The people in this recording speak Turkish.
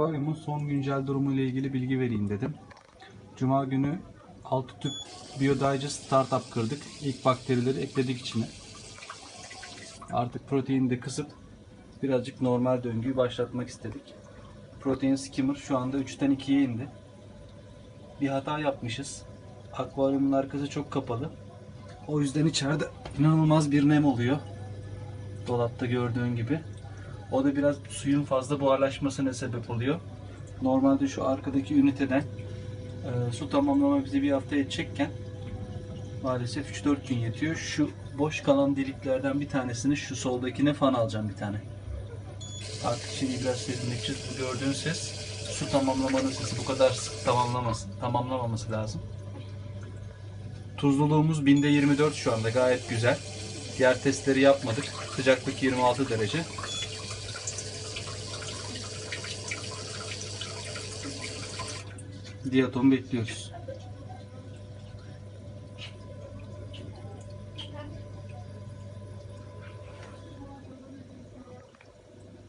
Akvaryumun son güncel durumu ile ilgili bilgi vereyim dedim. Cuma günü 6 tüp Biodigest Startup kırdık. İlk bakterileri ekledik içine. Artık proteini de kısıp birazcık normal döngüyü başlatmak istedik. Protein skimmer şu anda 3'ten 2'ye indi. Bir hata yapmışız. Akvaryumun arkası çok kapalı. O yüzden içeride inanılmaz bir nem oluyor. Dolapta gördüğün gibi. O da biraz suyun fazla buharlaşmasına sebep oluyor. Normalde şu arkadaki üniteden e, su tamamlama bize bir hafta edecekken maalesef 3-4 gün yetiyor. Şu boş kalan deliklerden bir tanesini şu soldakine fan alacağım bir tane. Artık şimdi biraz serinleteceğiz. Bu gördüğün ses su tamamlamanın sesi. Bu kadar sık tamamlaması, tamamlamaması lazım. Tuzluluğumuz binde 24 şu anda gayet güzel. Diğer testleri yapmadık. Sıcaklık 26 derece. Diatom bekliyoruz.